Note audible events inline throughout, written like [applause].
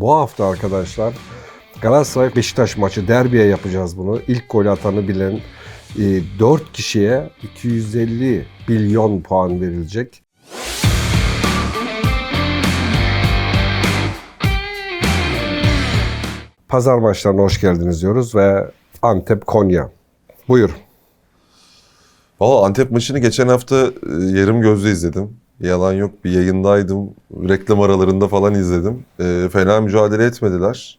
Bu hafta arkadaşlar Galatasaray Beşiktaş maçı derbiye yapacağız bunu. İlk gol atanı bilen e, 4 kişiye 250 milyon puan verilecek. Pazar maçlarına hoş geldiniz diyoruz ve Antep Konya. Buyur. Valla Antep maçını geçen hafta e, yarım gözle izledim. Yalan yok bir yayındaydım. Reklam aralarında falan izledim. E, fena mücadele etmediler.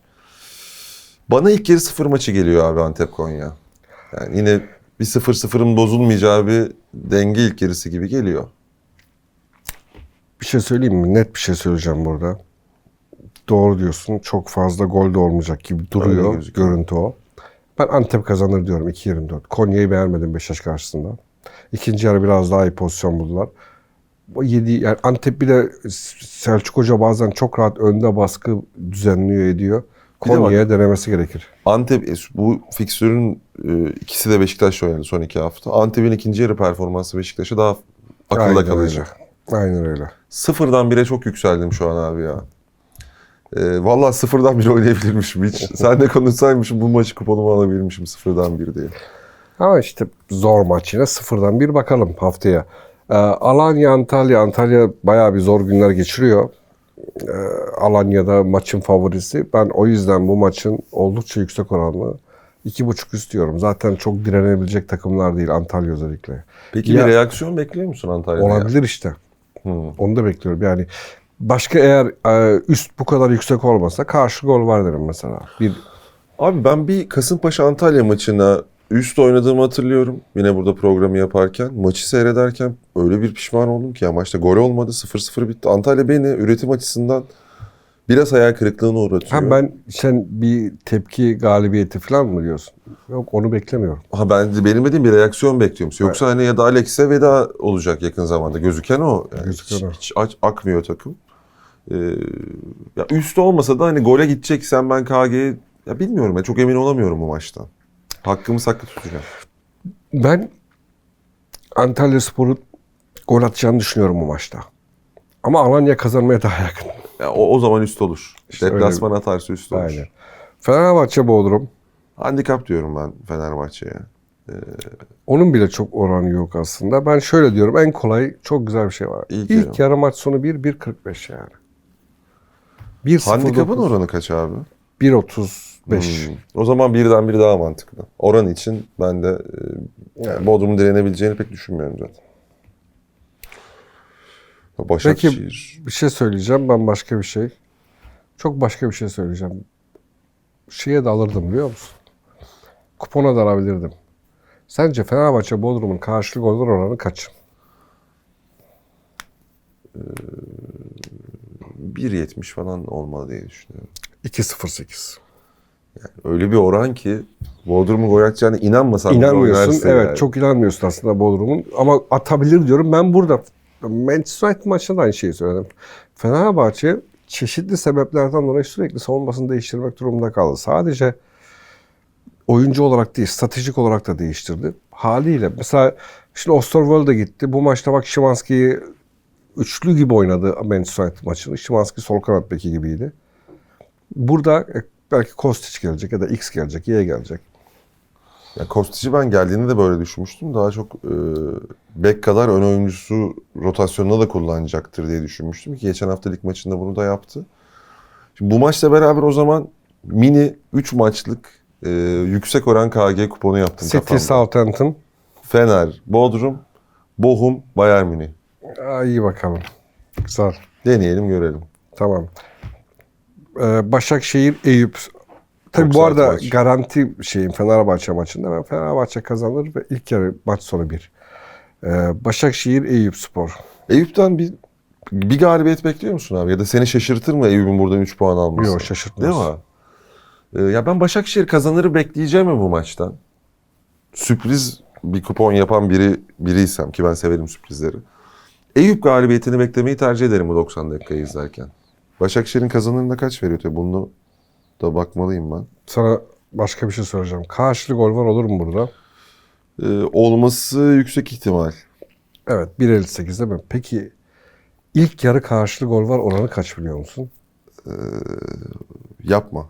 Bana ilk yarı sıfır maçı geliyor abi Antep Konya. Yani yine bir sıfır sıfırın bozulmayacağı bir denge ilk yarısı gibi geliyor. Bir şey söyleyeyim mi? Net bir şey söyleyeceğim burada. Doğru diyorsun. Çok fazla gol de olmayacak gibi duruyor. Görüntü o. Ben Antep kazanır diyorum 2-24. Konya'yı beğenmedim Beşiktaş karşısında. İkinci yarı biraz daha iyi pozisyon buldular. Yedi, yani Antep bir de Selçuk Hoca bazen çok rahat önde baskı düzenliyor ediyor. Bir de Konya'ya denemesi gerekir. Antep e, bu fikstürün e, ikisi de Beşiktaş'la oynadı son iki hafta. Antep'in ikinci yarı performansı Beşiktaş'a daha akılda Aynen kalacak. öyle. Aynen öyle. Sıfırdan bire çok yükseldim şu an abi ya. Ee, Valla sıfırdan bire oynayabilirmişim hiç. [laughs] Sen de konuşsaymışım bu maçı kuponumu alabilirmişim sıfırdan bir diye. Ama işte zor maç yine sıfırdan bir bakalım haftaya. Ee, Alanya Antalya. Antalya bayağı bir zor günler geçiriyor. Ee, Alanya'da maçın favorisi. Ben o yüzden bu maçın oldukça yüksek oranlı. iki buçuk istiyorum. Zaten çok direnebilecek takımlar değil Antalya özellikle. Peki Ya- bir reaksiyon bekliyor musun Antalya'da? ya? Olabilir işte. Hmm. Onu da bekliyorum. Yani başka eğer e, üst bu kadar yüksek olmasa karşı gol var derim mesela. Bir Abi ben bir Kasımpaşa Antalya maçına üst oynadığımı hatırlıyorum. Yine burada programı yaparken. Maçı seyrederken öyle bir pişman oldum ki ya maçta gol olmadı 0-0 bitti. Antalya beni üretim açısından biraz hayal kırıklığına uğratıyor. ha ben sen bir tepki galibiyeti falan mı diyorsun? Yok onu beklemiyorum. Ha ben benim dediğim bir reaksiyon bekliyorum. Yoksa hani ya da Alex'e veda olacak yakın zamanda. Gözüken o. Yani Gözüken hiç, o. hiç aç- akmıyor takım. Ee, ya üstte olmasa da hani gole gideceksen ben KG'ye ya bilmiyorum ya çok emin olamıyorum bu maçtan. Hakkımı saklı tutacağım. Ben Antalya Spor'un gol atacağını düşünüyorum bu maçta. Ama Alanya kazanmaya daha yakın. Ya o, o zaman üst olur. İşte Deplasman atarsa üst olur. Aynen. Fenerbahçe Bodrum. Handikap diyorum ben Fenerbahçe'ye. Onun bile çok oranı yok aslında. Ben şöyle diyorum en kolay çok güzel bir şey var. İlk İlk, yarı. maç sonu 1 1.45 yani. 1.09 Handikapın oranı kaç abi? 1.35. Hmm. O zaman birden bir daha mantıklı. Oran için ben de e, yani Bodrum'un direnebileceğini pek düşünmüyorum zaten. Başakşehir. Bir şey söyleyeceğim ben başka bir şey. Çok başka bir şey söyleyeceğim. Şeye de alırdım biliyor musun? Kupona da alabilirdim. Sence Fenerbahçe Bodrum'un karşılık gol oranı kaç? 1.70 falan olmalı diye düşünüyorum. 2.08. Öyle bir oran ki Bodrum'un gol atacağına inanmasan İnanmıyorsun. Evet yani. çok inanmıyorsun aslında Bodrum'un. Ama atabilir diyorum. Ben burada Manchester United maçında da aynı şeyi söyledim. Fenerbahçe çeşitli sebeplerden dolayı sürekli savunmasını değiştirmek durumunda kaldı. Sadece oyuncu olarak değil, stratejik olarak da değiştirdi. Haliyle mesela şimdi Osterwolde gitti. Bu maçta bak Szymanski'yi üçlü gibi oynadı Manchester United maçını. Szymanski sol kanat beki gibiydi. Burada e, belki Kostic gelecek ya da X gelecek, Y gelecek. Ya Kostic'i ben geldiğinde de böyle düşünmüştüm. Daha çok e, bek kadar ön oyuncusu rotasyonuna da kullanacaktır diye düşünmüştüm ki geçen hafta lig maçında bunu da yaptı. Şimdi bu maçla beraber o zaman mini 3 maçlık e, yüksek oran KG kuponu yaptım City, kafamda. Southampton. Fener, Bodrum, Bochum, Bayern Münih. Aa, iyi bakalım. Güzel. Deneyelim görelim. Tamam. Ee, Başakşehir, Eyüp. Tabii bu arada maç. garanti şeyim Fenerbahçe maçında. Ben Fenerbahçe kazanır ve ilk yarı maç sonu bir. Ee, Başakşehir, Eyüp Spor. Eyüp'ten bir bir galibiyet bekliyor musun abi? Ya da seni şaşırtır mı Eyüp'ün buradan 3 puan alması? Yok şaşırtmaz. Değil mi? Ee, ya ben Başakşehir kazanırı bekleyeceğim mi bu maçtan? Sürpriz bir kupon yapan biri biriysem ki ben severim sürprizleri. Eyüp galibiyetini beklemeyi tercih ederim bu 90 dakikayı izlerken. Başakşehir'in kazanırında kaç veriyor tabii bunu da bakmalıyım ben. Sana başka bir şey soracağım. Karşılık gol var olur mu burada? Ee, olması yüksek ihtimal. Evet 1.58 değil mi? Peki ilk yarı karşılık gol var oranı kaç biliyor musun? Ee, yapma.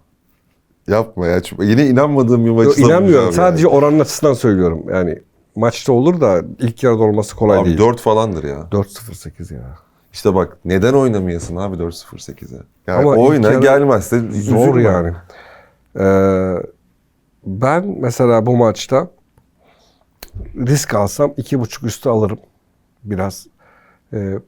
Yapma ya. Çünkü Yine inanmadığım bir maçı Yo, inanmıyorum. Sadece yani. oranın açısından söylüyorum. Yani maçta olur da ilk yarıda olması kolay Abi değil. 4 falandır ya. 4-0-8 ya. İşte bak neden oynamayasın abi 4-0-8'e? Yani Ama oyna gelmezse Zor üzülme. yani. Ee, ben mesela bu maçta risk alsam iki buçuk üstü alırım. Biraz. Ee,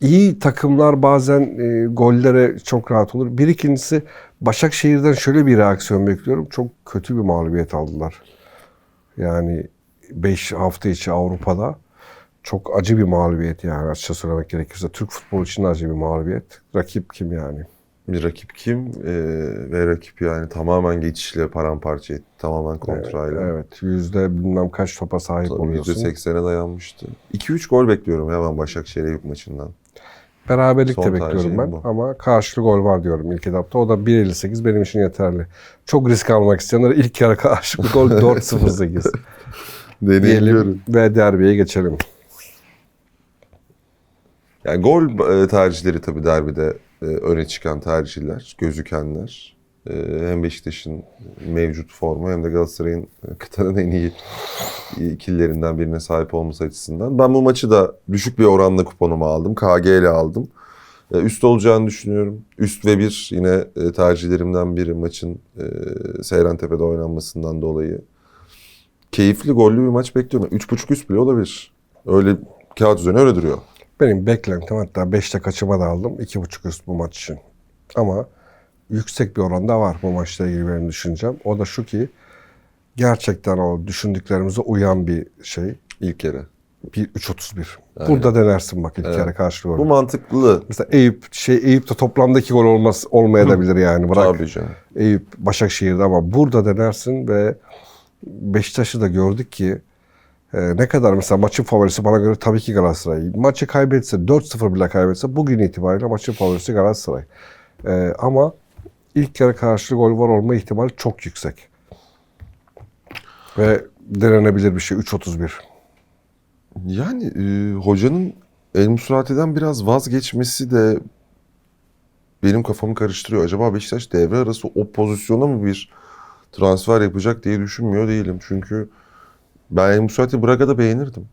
iyi takımlar bazen e, gollere çok rahat olur. Bir ikincisi Başakşehir'den şöyle bir reaksiyon bekliyorum. Çok kötü bir mağlubiyet aldılar. Yani 5 hafta içi Avrupa'da çok acı bir mağlubiyet yani açıkça söylemek gerekirse. Türk futbolu için de acı bir mağlubiyet. Rakip kim yani? Bir rakip kim? Ee, ve rakip yani tamamen geçişle paramparça etti. Tamamen kontrayla. Evet. Yüzde bilmem kaç topa sahip Tabii oluyorsun. %80'e dayanmıştı. 2-3 gol bekliyorum ya ben Başakşehir maçından. Beraberlik Son de bekliyorum ben. bu. Ama karşılık gol var diyorum ilk etapta. O da 1.58 benim için yeterli. Çok risk almak isteyenler ilk yarı karşılık gol [laughs] 4.08 diyelim ve derbiye geçelim. Yani gol e, tercihleri tabii derbide e, öne çıkan tercihler, gözükenler. E, hem Beşiktaş'ın mevcut formu hem de Galatasaray'ın e, kıtanın en iyi ikililerinden birine sahip olması açısından. Ben bu maçı da düşük bir oranla kuponumu aldım. KG ile aldım. E, Üst olacağını düşünüyorum. Üst ve bir yine e, tercihlerimden biri maçın e, Seyrantepe'de oynanmasından dolayı. Keyifli, gollü bir maç bekliyorum. 3.5 üst bile olabilir. Öyle kağıt üzerine öyle duruyor. Benim beklentim hatta 5'te kaçıma da aldım. 2.5 üst bu maç için. Ama yüksek bir oranda var bu maçla ilgili benim düşüncem. O da şu ki gerçekten o düşündüklerimize uyan bir şey. İlk kere. Bir 3.31. Burada denersin bak ilk kere karşılık Bu gol. mantıklı. Mesela Eyüp şey Eyüp'te toplamda iki gol olmaz olmayabilir yani. Bırak Tabii canım. Eyüp Başakşehir'de ama burada denersin ve Beşiktaş'ı da gördük ki e, ne kadar mesela maçın favorisi bana göre tabii ki Galatasaray. Maçı kaybetse 4-0 bile kaybetse bugün itibariyle maçın favorisi Galatasaray. E, ama ilk yarı karşılığı gol var olma ihtimali çok yüksek. Ve denenebilir bir şey 3-31. Yani e, hocanın El Musrati'den biraz vazgeçmesi de benim kafamı karıştırıyor. Acaba Beşiktaş devre arası o pozisyona mı bir transfer yapacak diye düşünmüyor değilim. Çünkü ben Musrati Braga'da beğenirdim.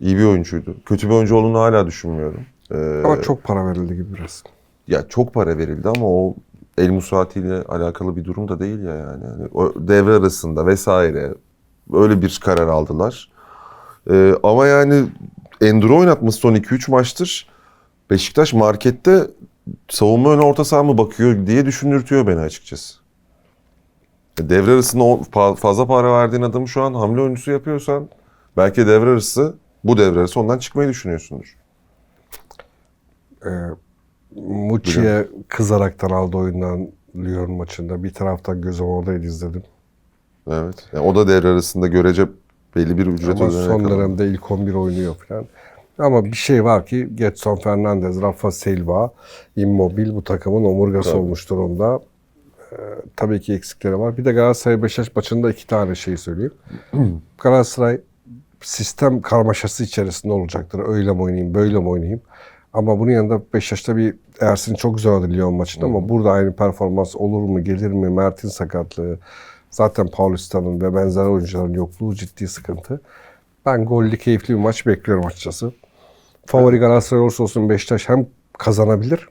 İyi bir oyuncuydu. Kötü bir oyuncu olduğunu hala düşünmüyorum. Ee, Ama çok para verildi gibi biraz. ya çok para verildi ama o El Musrati ile alakalı bir durum da değil ya yani. Yani o devre arasında vesaire öyle bir karar aldılar. Ee, ama yani Enduro oynatması son 2-3 maçtır. Beşiktaş markette savunma ön orta saha mı bakıyor diye düşündürtüyor beni açıkçası. E, Devre arasında o fazla para verdiğin adamı şu an hamle oyuncusu yapıyorsan belki devre arası bu devre arası ondan çıkmayı düşünüyorsundur. E, Muçi'ye kızaraktan aldı oyundan Lyon maçında. Bir taraftan gözüm oradaydı izledim. Evet. Yani o da devre arasında görece belli bir ücret Ama son alıyor. dönemde ilk 11 oynuyor falan. Ama bir şey var ki Getson Fernandez, Rafa Silva, Immobile bu takımın omurgası Tabii. olmuş durumda. Tabii ki eksikleri var. Bir de Galatasaray Beşiktaş maçında iki tane şey söyleyeyim. [clears throat] Galatasaray sistem karmaşası içerisinde olacaktır. Öyle mi oynayayım, böyle mi oynayayım? Ama bunun yanında Beşiktaş'ta bir Ersin çok güzel oynadı Lyon maçında ama burada aynı performans olur mu, gelir mi? Mert'in sakatlığı, zaten Paulista'nın ve benzer oyuncuların yokluğu ciddi sıkıntı. Ben gollü, keyifli bir maç bekliyorum açıkçası. Favori Galatasaray olursa olsun Beşiktaş hem kazanabilir.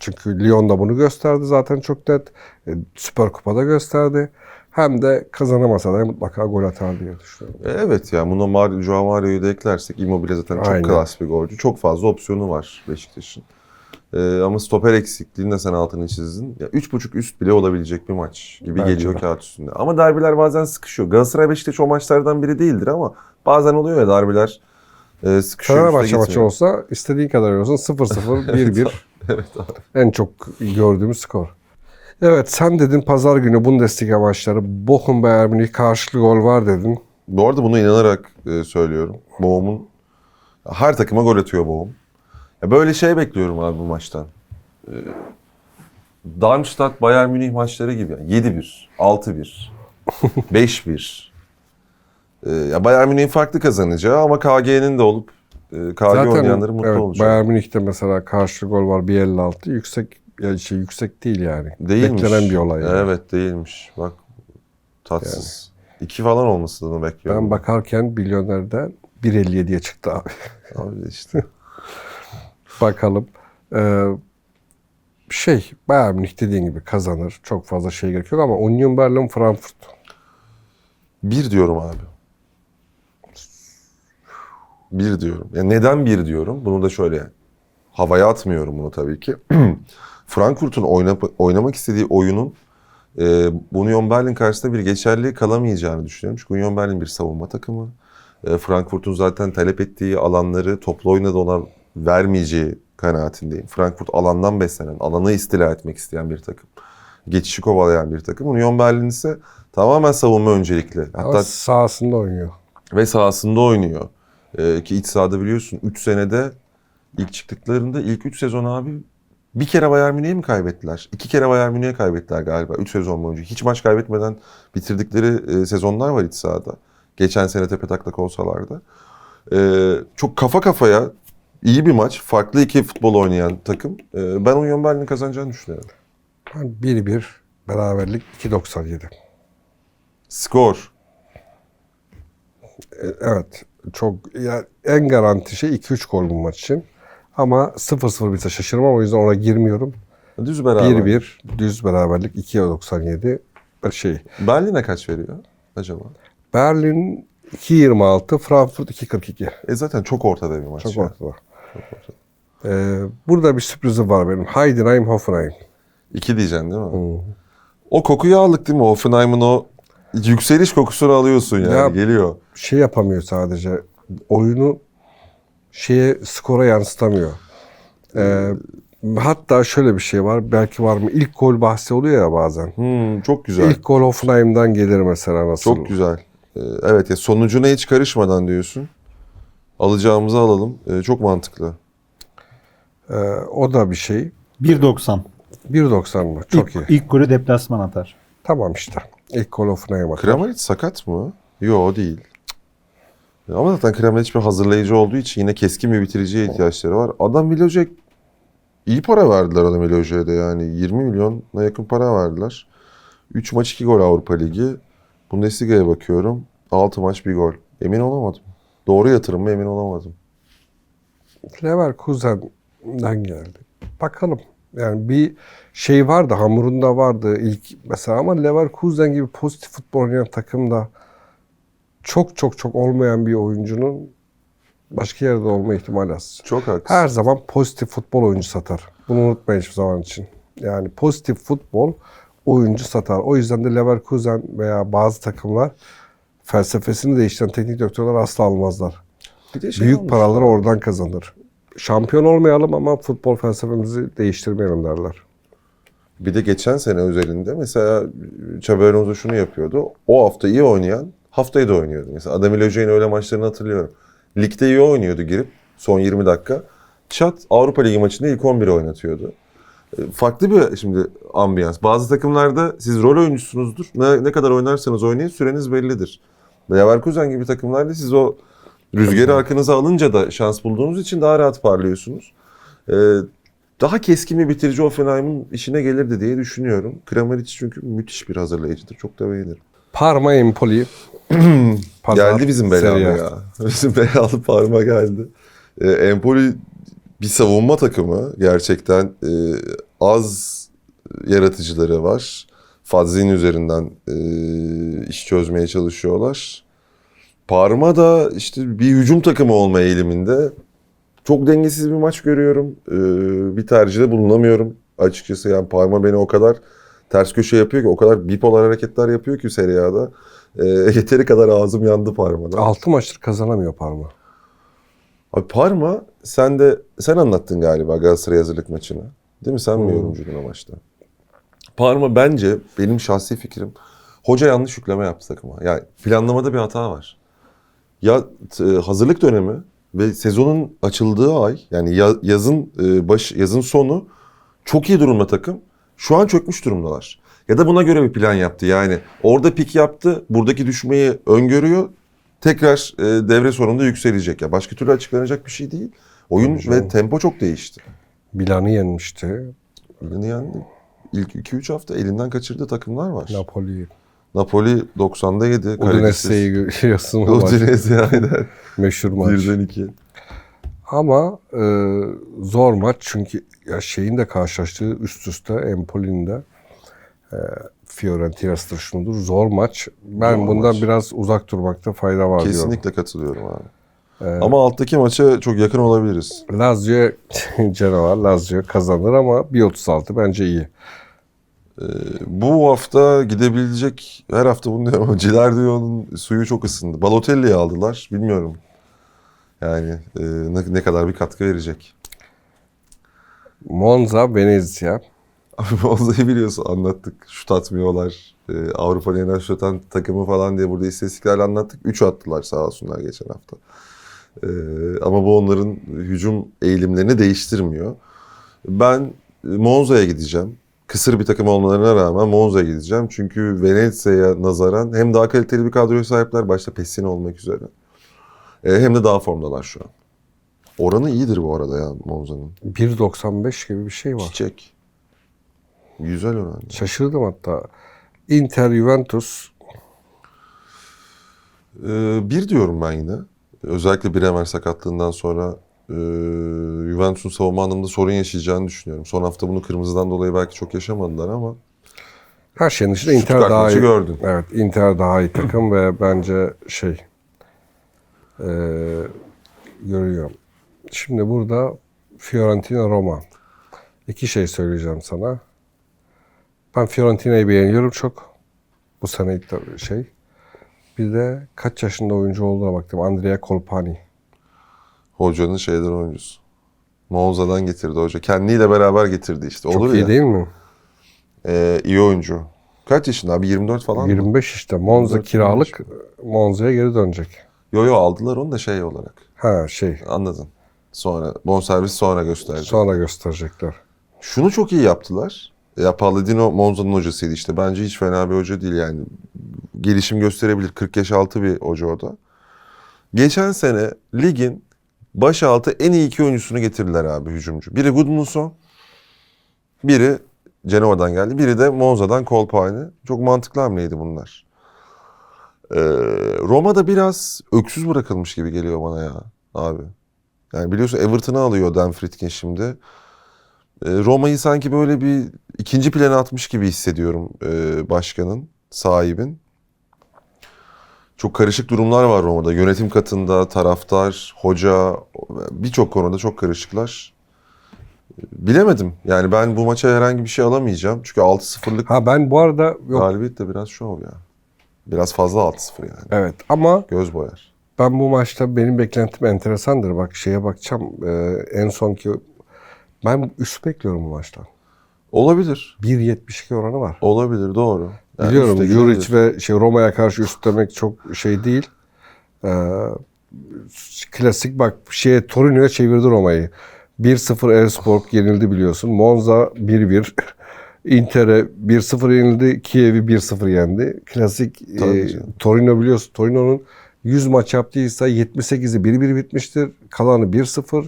Çünkü Lyon da bunu gösterdi zaten çok net. E, Süper Kupa'da gösterdi. Hem de kazanamasa da mutlaka gol atar diye düşünüyorum. E, Evet ya buna Mario, Joao Mario'yu da eklersek Immobile zaten çok Aynen. klas bir golcü. Çok fazla opsiyonu var Beşiktaş'ın. E, ama stoper eksikliğinde sen altını çizdin. Ya 3.5 üst bile olabilecek bir maç gibi Bence geliyor de. kağıt üstünde. Ama derbiler bazen sıkışıyor. Galatasaray Beşiktaş o maçlardan biri değildir ama bazen oluyor ya derbiler e, sıkışıyor. Fenerbahçe maçı olsa istediğin kadar olsun 0-0, 1-1 Evet abi. en çok gördüğümüz skor. Evet sen dedin pazar günü Bundesliga maçları Bochum Bayern Münih karşılığı gol var dedin. Bu arada bunu inanarak e, söylüyorum. Boğum'un her takıma gol atıyor. Ya böyle şey bekliyorum abi bu maçtan. E, Darmstadt Bayern Münih maçları gibi. Yani 7-1, 6-1, 5-1. E, ya Bayern Münih'in farklı kazanacağı ama KG'nin de olup KG oynayanların mutlu evet, olacağı. Bayern Münih'te mesela karşı gol var 1.56 yüksek ya şey yüksek değil yani. Değilmiş. Beklenen bir olay. Yani. Evet değilmiş. Bak tatsız. İki falan olmasını bekliyorum. Ben bakarken milyonerden 1.57'ye çıktı abi. Abi [laughs] işte. Bakalım. Ee, şey Bayern Münih dediğin gibi kazanır. Çok fazla şey gerekiyor ama Union Berlin Frankfurt. Bir diyorum abi. Bir diyorum. Ya neden bir diyorum? Bunu da şöyle havaya atmıyorum bunu tabii ki. [clears throat] Frankfurt'un oyna, oynamak istediği oyunun e, Union Berlin karşısında bir geçerli kalamayacağını düşünüyorum. Çünkü Union Berlin bir savunma takımı. E, Frankfurt'un zaten talep ettiği alanları toplu oyuna da ona vermeyeceği kanaatindeyim. Frankfurt alandan beslenen, alanı istila etmek isteyen bir takım. Geçişi kovalayan bir takım. Union Berlin ise tamamen savunma öncelikli. Ama Hatta sahasında oynuyor. ve sahasında oynuyor. Ee, ki iç sahada biliyorsun 3 senede ilk çıktıklarında ilk 3 sezon abi bir kere Bayern Münih'e mi kaybettiler? İki kere Bayern Münih'e kaybettiler galiba 3 sezon boyunca. Hiç maç kaybetmeden bitirdikleri e, sezonlar var iç sahada. Geçen sene tepe taklak olsalar da. Ee, çok kafa kafaya iyi bir maç. Farklı iki futbol oynayan takım. Ee, ben Union Berlin'in kazanacağını düşünüyorum. Ben 1-1 beraberlik 2.97. Skor. E, Evet. Çok yani en garanti şey 2-3 gol bu maç için. Ama 0-0 bitse şaşırmam o yüzden ona girmiyorum. Düz beraber. 1-1 düz beraberlik 2.97 bir şey. Berlin'e kaç veriyor acaba? Berlin 2.26, Frankfurt 2.42. E zaten çok ortada bir maç. Çok ya. ortada. Ee, burada bir sürprizim var benim. Heidenheim, Hoffenheim. İki diyeceksin değil mi? Hmm. O kokuyu aldık değil mi? Hoffenheim'ın o yükseliş kokusunu alıyorsun yani. Ya- Geliyor. Şey yapamıyor sadece. Oyunu şeye skora yansıtamıyor. Ee, hatta şöyle bir şey var. Belki var mı? İlk gol bahsi oluyor ya bazen. Hmm, çok güzel. İlk gol Hoffenheim'dan gelir mesela nasıl? Çok güzel. Ee, evet ya sonucuna hiç karışmadan diyorsun. Alacağımızı alalım. Ee, çok mantıklı. Ee, o da bir şey. 1.90. 1.90 mı? Çok ilk, iyi. ilk golü deplasman atar. Tamam işte. İlk gol Hoffenheim'a. Kramaric sakat mı? Yok değil. Ama zaten Kramaric bir hazırlayıcı olduğu için yine keskin bir bitiriciye ihtiyaçları var. Adam Miloje iyi para verdiler adam Miloje'ye de yani 20 milyona yakın para verdiler. 3 maç 2 gol Avrupa Ligi. Bundesliga'ya bakıyorum. 6 maç 1 gol. Emin olamadım. Doğru yatırım mı emin olamadım. Leverkusen'den geldi. Bakalım. Yani bir şey vardı, hamurunda vardı ilk mesela ama Leverkusen gibi pozitif futbol oynayan takımda çok çok çok olmayan bir oyuncunun başka yerde olma ihtimali az. Çok haklısın. Her zaman pozitif futbol oyuncu satar. Bunu unutmayın hiçbir zaman için. Yani pozitif futbol oyuncu satar. O yüzden de Leverkusen veya bazı takımlar felsefesini değiştiren teknik direktörler asla almazlar. Bir de şey Büyük olmuş paraları oradan kazanır. Şampiyon olmayalım ama futbol felsefemizi değiştirmeyelim derler. Bir de geçen sene özelinde mesela Xabi Alonso şunu yapıyordu. O hafta iyi oynayan haftayı da oynuyordu. Mesela Adam Miloje'nin öyle maçlarını hatırlıyorum. Ligde iyi oynuyordu girip son 20 dakika. Çat Avrupa Ligi maçında ilk 11'i oynatıyordu. E, Farklı bir şimdi ambiyans. Bazı takımlarda siz rol oyuncusunuzdur. Ne, ne kadar oynarsanız oynayın süreniz bellidir. Leverkusen gibi takımlarda siz o rüzgarı arkanıza alınca da şans bulduğunuz için daha rahat parlıyorsunuz. E, daha keskin bir bitirici Offenheim'in işine gelirdi diye düşünüyorum. Kramaric çünkü müthiş bir hazırlayıcıdır. Çok da beğenirim. Parma Empoli. [clears throat] Geldi bizim belalı ya. [laughs] Bizim belalı parma geldi. Ee, Empoli bir savunma takımı. Gerçekten e, az yaratıcıları var. Fazlin üzerinden e, iş çözmeye çalışıyorlar. Parma da işte bir hücum takımı olma eğiliminde. Çok dengesiz bir maç görüyorum. Ee, bir tercihde bulunamıyorum açıkçası. Yani Parma beni o kadar ters köşe yapıyor ki, o kadar bipolar hareketler yapıyor ki Serie A'da. Ee, [laughs] yeteri kadar ağzım yandı Parma'da. 6 maçtır kazanamıyor Parma. Abi Parma sen de sen anlattın galiba Galatasaray hazırlık maçını. Değil mi? Sen mi Hmm. yorumcuydun o maçta? Parma bence benim şahsi fikrim hoca yanlış yükleme yaptı takıma. Yani planlamada bir hata var. Ya t- hazırlık dönemi ve sezonun açıldığı ay yani ya- yazın e, baş yazın sonu çok iyi durumda takım. Şu an çökmüş durumdalar. Ya da buna göre bir plan yaptı. Yani orada pik yaptı. Buradaki düşmeyi öngörüyor. Tekrar e, devre sonunda yükselecek. Ya başka türlü açıklanacak bir şey değil. Oyun canım. ve tempo çok değişti. Milan'ı yenmişti. yani ilk 2-3 hafta elinden kaçırdığı takımlar var. Napoli. Napoli 90'da yedi. Udinese'yi görüyorsun. Udinese [laughs] aynen. Meşhur maç. Birden iki. Ama e, zor maç çünkü ya şeyin de karşılaştığı üst üste Empoli'nin de e, Fiorentina'sıdır şunudur. Zor maç. Ben Zor bundan maç. biraz uzak durmakta fayda var diyorum. Kesinlikle katılıyorum abi. Ama alttaki maça çok yakın olabiliriz. Lazio [laughs] Genoa Lazio kazanır ama 1.36 bence iyi. Bu hafta gidebilecek, her hafta bunu diyorum ama Cilardio'nun suyu çok ısındı. Balotelli'yi aldılar, bilmiyorum. Yani e, ne, ne kadar bir katkı verecek. Monza Venezia. [laughs] Abi Monza'yı biliyorsun anlattık. Şut atmıyorlar. E, Avrupa'nın en az şut atan takımı falan diye burada istatistiklerle anlattık. 3 attılar sağ olsunlar geçen hafta. E, ama bu onların hücum eğilimlerini değiştirmiyor. Ben Monza'ya gideceğim. Kısır bir takım olmalarına rağmen Monza'ya gideceğim. Çünkü Venezia'ya nazaran hem daha kaliteli bir kadroya sahipler. Başta Pessina olmak üzere. E, hem de daha formdalar şu an. Oranı iyidir bu arada ya Monza'nın. 1.95 gibi bir şey var. Çiçek. Güzel oran. Şaşırdım hatta. Inter Juventus Ee, bir diyorum ben yine. Özellikle Bremer sakatlığından sonra e, Juventus'un savunma anlamında sorun yaşayacağını düşünüyorum. Son hafta bunu kırmızıdan dolayı belki çok yaşamadılar ama her şeyin dışında Inter daha iyi. gördün. Evet, Inter daha iyi takım ve bence şey e, görüyorum. Şimdi burada Fiorentina Roma. İki şey söyleyeceğim sana. Ben Fiorentina'yı beğeniyorum çok. Bu sene ilk şey. Bir de kaç yaşında oyuncu olduğuna baktım. Andrea Colpani. Hocanın şeyden oyuncusu. Monza'dan getirdi hoca. Kendiyle beraber getirdi işte. Çok Olur iyi ya. değil mi? Ee, iyi oyuncu. Kaç yaşında abi? 24 falan mı? 25 işte. Monza 24, kiralık. Monza'ya geri dönecek. Yo yo aldılar onu da şey olarak. Ha şey. Anladın. Sonra bonservis sonra gösterdi. Sonra gösterecekler. Şunu çok iyi yaptılar. Ya Palladino Monza'nın hocasıydı işte. Bence hiç fena bir hoca değil yani. Gelişim gösterebilir. 40 yaş altı bir hoca o da. Geçen sene ligin baş altı en iyi iki oyuncusunu getirdiler abi hücumcu. Biri Gudmundsson, biri Cenova'dan geldi. Biri de Monza'dan Kolpani. Çok mantıklı hamleydi bunlar. Ee, Roma'da biraz öksüz bırakılmış gibi geliyor bana ya abi. Yani biliyorsun Everton'ı alıyor Dan Friedkin şimdi. E, Roma'yı sanki böyle bir ikinci plana atmış gibi hissediyorum e, başkanın, sahibin. Çok karışık durumlar var Roma'da. Yönetim katında, taraftar, hoca, birçok konuda çok karışıklar. Bilemedim. Yani ben bu maça herhangi bir şey alamayacağım. Çünkü 6-0'lık Ha ben bu arada yok galibiyet de biraz şov ya. Biraz fazla 6-0 yani. evet ama Göz boyar. Ben bu maçta benim beklentim enteresandır. Bak şeye bakacağım. Ee, en sonki ben üst bekliyorum bu maçtan. Olabilir. 1.72 oranı var. Olabilir doğru. Yani Biliyorum Juric ve şey Roma'ya karşı üst demek çok şey değil. Ee, klasik bak şeye Torino'ya çevirdi Roma'yı. 1-0 Elfsborg yenildi biliyorsun. Monza 1-1. [laughs] Inter'e 1-0 yenildi. Kiev'i 1-0 yendi. Klasik Tabii e, canım. Torino biliyorsun. Torino'nun 100 maç yaptıysa 78'i 1-1 bitmiştir. Kalanı 1-0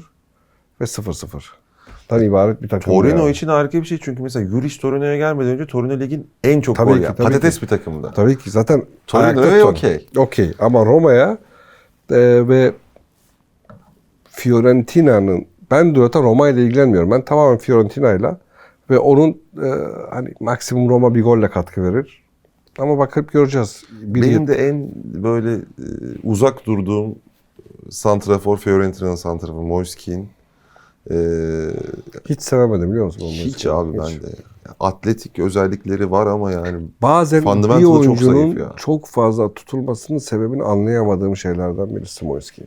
ve 0-0. Dan ibaret bir takım. Torino yani. için harika bir şey çünkü mesela Juric Torino'ya gelmeden önce Torino ligin en çok Tabii gol ki, yapan tabii patates ki. bir takımdı. Tabii ki zaten Torino'ya okey. Okey ama Roma'ya e, ve Fiorentina'nın ben zaten Roma ile ilgilenmiyorum. Ben tamamen Fiorentina ile ve onun e, hani maksimum Roma bir golle katkı verir. Ama bakıp göreceğiz. Bir Benim de en böyle e, uzak durduğum santrafor Fiorentina'nın santraforu Moiskin. E, hiç sevemedim biliyor musun? onları? hiç abi ben de. Atletik özellikleri var ama yani Bazen bir çok oyuncunun ya. çok fazla tutulmasının sebebini anlayamadığım şeylerden birisi Moiskin.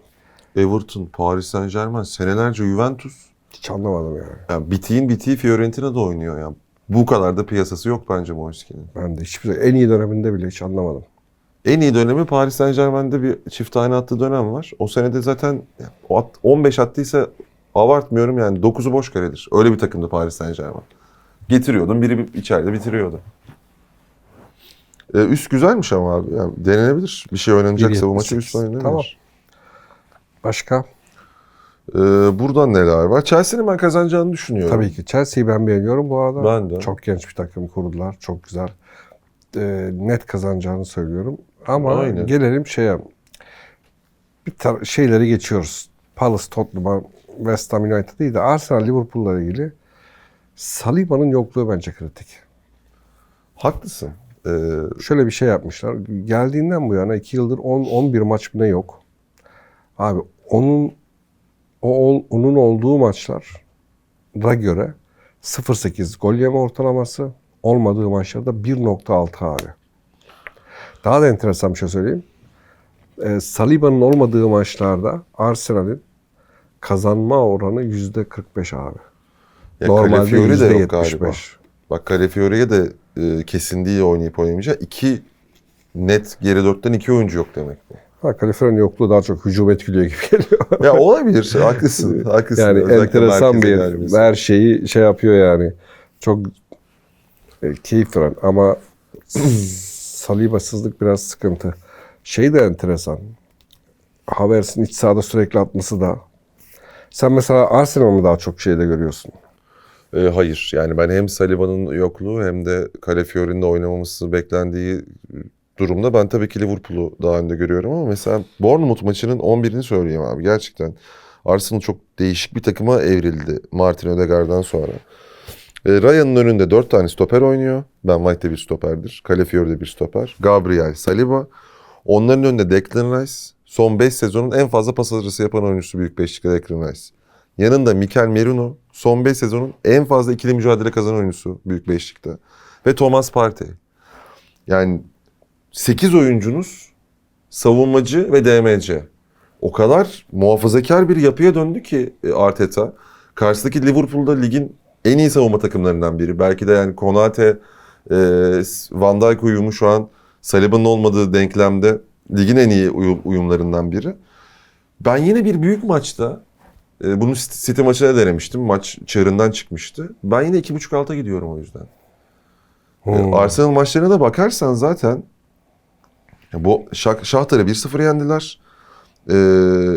Everton, Paris Saint Germain, senelerce Juventus. Hiç anlamadım yani. Yani bitiğin bitiği Fiorentina'da oynuyor yani. Bu kadar da piyasası yok bence Moiskin'in. Ben de hiçbir en iyi döneminde bile hiç anlamadım. En iyi dönemi Paris Saint Germain'de bir çift tane attığı dönem var. O senede zaten o at- 15 attıysa abartmıyorum yani 9'u boş kaledir. Öyle bir takımdı Paris Saint Germain. Getiriyordum biri içeride bitiriyordu. Ee, üst güzelmiş ama abi. Yani denenebilir. Bir şey oynanacaksa bu maçı 1.78. üst oynanabilir. Tamam. Başka? Ee, buradan neler var? Chelsea'nin ben kazanacağını düşünüyorum. Tabii ki Chelsea'yi ben beğeniyorum bu arada. Ben de. Çok genç bir takım kurdular. Çok güzel. Ee, net kazanacağını söylüyorum. Ama Aynen. gelelim şeye. Bir şeyleri geçiyoruz. Palace, Tottenham'a, West Ham United değil de Arsenal, Liverpool'la ilgili Saliba'nın yokluğu bence kritik. Haklısın. Ee, Şöyle bir şey yapmışlar. Geldiğinden bu yana 2 yıldır 10 11 maç ne yok. Abi onun o onun olduğu maçlara göre 0.8 gol yeme ortalaması olmadığı maçlarda 1.6 abi. Daha da enteresan bir şey söyleyeyim. Ee, Saliba'nın olmadığı maçlarda Arsenal'in kazanma oranı %45 abi. ya Normalde Calafiori de yok galiba. %75. Bak Calafiori'ye de e, kesinliği oynayıp oynayamayacağı iki net geri dörtten iki oyuncu yok demek bu. Ha, California yokluğu daha çok hücum etkiliyor gibi [laughs] geliyor. ya olabilir. haklısın. Haklısın. Yani Özellikle enteresan bir gelmesi. her şeyi şey yapıyor yani. Çok e, keyif veren ama [clears throat] salibasızlık biraz sıkıntı. Şey de enteresan. Havers'in iç sahada sürekli atması da. Sen mesela Arsenal'ı mı daha çok şeyde görüyorsun? Ee, hayır. Yani ben hem Saliba'nın yokluğu hem de Calafiori'nin de oynamaması beklendiği durumda ben tabii ki Liverpool'u daha önde görüyorum ama mesela Bournemouth maçının 11'ini söyleyeyim abi. Gerçekten Arsenal çok değişik bir takıma evrildi Martin Ödegaard'dan sonra. E, Ryan'ın önünde 4 tane stoper oynuyor. Ben White bir stoperdir. Calafiori de bir stoper. Gabriel, Saliba. Onların önünde Declan Rice. Son 5 sezonun en fazla pas arası yapan oyuncusu Büyük Beşik'te Declan Rice. Yanında Mikel Merino. Son 5 sezonun en fazla ikili mücadele kazanan oyuncusu Büyük Beşik'te. Ve Thomas Partey. Yani 8 oyuncunuz savunmacı ve DMC. O kadar muhafazakar bir yapıya döndü ki e, Arteta. Karşıdaki Liverpool'da ligin en iyi savunma takımlarından biri. Belki de yani Konate, e, Van Dijk uyumu şu an Saliba'nın olmadığı denklemde ligin en iyi uyum- uyumlarından biri. Ben yine bir büyük maçta e, bunu City maçına denemiştim. Maç çığırından çıkmıştı. Ben yine 2.5 alta gidiyorum o yüzden. E, Hmm. Arsenal maçlarına da bakarsan zaten bu Şah, Şahtar'ı 1-0 yendiler. Ee,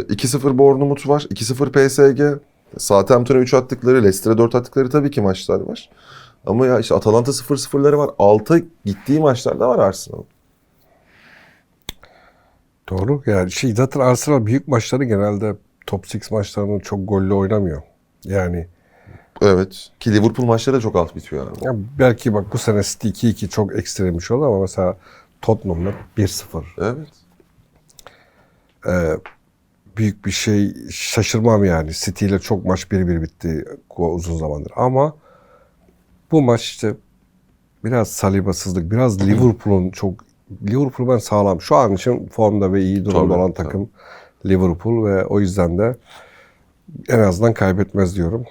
2-0 Bournemouth var. 2-0 PSG. Southampton'a 3 attıkları, Leicester'a 4 attıkları tabii ki maçlar var. Ama ya işte Atalanta 0-0'ları var. 6 gittiği maçlar da var Arsenal. Doğru. Yani şey zaten Arsenal büyük maçları genelde top 6 maçlarını çok gollü oynamıyor. Yani Evet. Ki Liverpool maçları da çok alt bitiyor abi. ya belki bak bu sene City 2-2 çok ekstremmiş oldu ama mesela Tottenham'la 1-0. Evet. Ee, büyük bir şey şaşırmam yani. City ile çok maç 1-1 bitti uzun zamandır. Ama bu maç işte biraz salibasızlık, biraz Liverpool'un çok Liverpool ben sağlam. Şu an için formda ve iyi durumda Tabii, olan takım Liverpool ve o yüzden de en azından kaybetmez diyorum.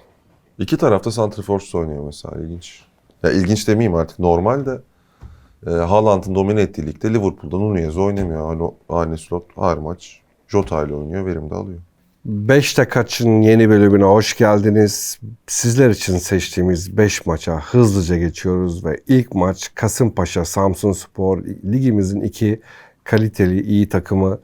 İki tarafta Santriforce oynuyor mesela. ilginç. Ya ilginç demeyeyim artık. Normalde e, Haaland'ın domine ettiği ligde Liverpool'da Nunez oynamıyor. Hani Arne Slot her maç Jota ile oynuyor. Verim de alıyor. Beşte Kaç'ın yeni bölümüne hoş geldiniz. Sizler için seçtiğimiz 5 maça hızlıca geçiyoruz ve ilk maç Kasımpaşa Samsun Spor ligimizin iki kaliteli iyi takımı,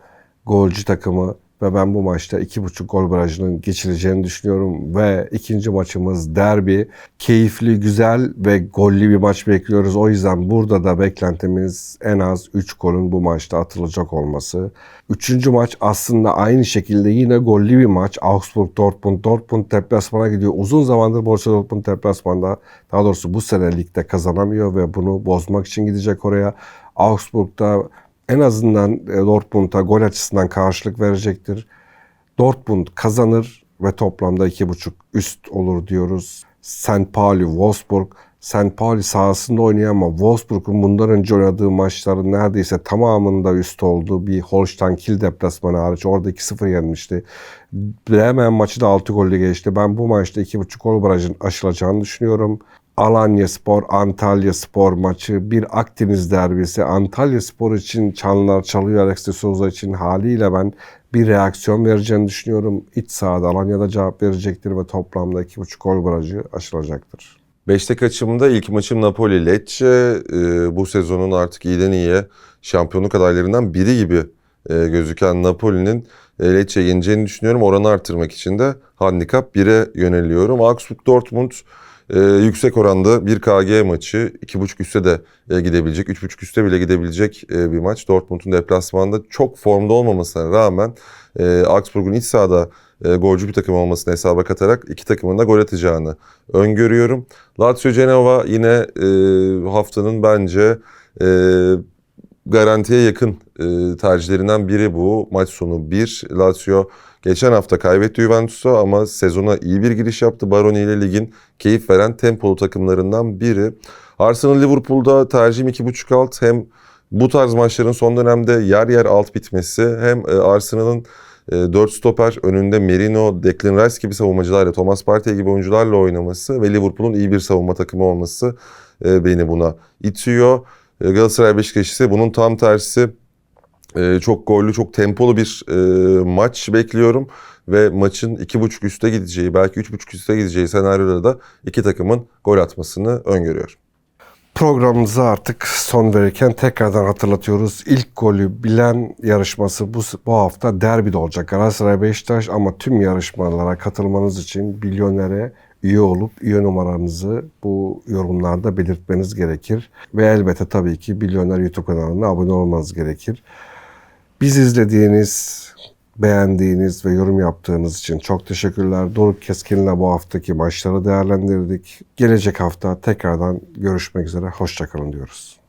golcü takımı ve ben bu maçta 2.5 gol barajının geçileceğini düşünüyorum ve ikinci maçımız derbi. Keyifli, güzel ve gollü bir maç bekliyoruz. O yüzden burada da beklentimiz en az 3 golün bu maçta atılacak olması. Üçüncü maç aslında aynı şekilde yine gollü bir maç. Augsburg Dortmund. Dortmund deplasmana gidiyor. Uzun zamandır Borussia Dortmund deplasmanda daha doğrusu bu sene ligde kazanamıyor ve bunu bozmak için gidecek oraya. Augsburg'da en azından e, Dortmund'a gol açısından karşılık verecektir. Dortmund kazanır ve toplamda 2.5 üst olur diyoruz. St. Pauli, Wolfsburg. St. Pauli sahasında oynuyor ama Wolfsburg'un bundan önce oynadığı maçların neredeyse tamamında üst olduğu bir Holstein Kiel deplasmanı hariç. Orada 2-0 yenmişti. Bremen maçı da 6 golle geçti. Ben bu maçta 2.5 gol barajın aşılacağını düşünüyorum. Alanya Spor, Antalya Spor maçı bir Akdeniz derbisi. Antalya Spor için çanlar çalıyor Alex de Souza için haliyle ben bir reaksiyon vereceğini düşünüyorum. İç sahada Alanya'da cevap verecektir ve toplamda 2.5 gol barajı aşılacaktır. Beşte kaçımda ilk maçım Napoli Lecce. Ee, bu sezonun artık iyiden iyiye şampiyonluk adaylarından biri gibi e, gözüken Napoli'nin e, Lecce'yi yeneceğini düşünüyorum. Oranı artırmak için de handikap 1'e yöneliyorum. Augsburg-Dortmund e, yüksek oranda bir KG maçı. 2.5 üste de e, gidebilecek, 3.5 üste bile gidebilecek e, bir maç. Dortmund'un deplasmanda çok formda olmamasına rağmen e, Augsburg'un iç sahada e, golcü bir takım olmasını hesaba katarak iki takımın da gol atacağını öngörüyorum. Lazio Cenova yine e, haftanın bence e, garantiye yakın e, tercihlerinden biri bu. Maç sonu 1. Lazio geçen hafta kaybetti Juventus'a ama sezona iyi bir giriş yaptı. Baroni ile ligin keyif veren tempolu takımlarından biri. Arsenal Liverpool'da tercihim 2.5 alt. Hem bu tarz maçların son dönemde yer yer alt bitmesi hem e, Arsenal'ın e, 4 stoper önünde Merino, Declan Rice gibi savunmacılarla, Thomas Partey gibi oyuncularla oynaması ve Liverpool'un iyi bir savunma takımı olması e, beni buna itiyor. E, Galatasaray Beşiktaş ise bunun tam tersi e, çok gollü, çok tempolu bir e, maç bekliyorum. Ve maçın 2.5 üste gideceği, belki 3.5 üste gideceği senaryoda da iki takımın gol atmasını öngörüyorum. Programımıza artık son verirken tekrardan hatırlatıyoruz. İlk golü bilen yarışması bu, bu hafta derbide olacak. Galatasaray Beşiktaş ama tüm yarışmalara katılmanız için Bilyoner'e üye olup üye numaranızı bu yorumlarda belirtmeniz gerekir. Ve elbette tabii ki Bilyoner YouTube kanalına abone olmanız gerekir. Biz izlediğiniz, beğendiğiniz ve yorum yaptığınız için çok teşekkürler. Doruk Keskin'le bu haftaki maçları değerlendirdik. Gelecek hafta tekrardan görüşmek üzere. Hoşçakalın diyoruz.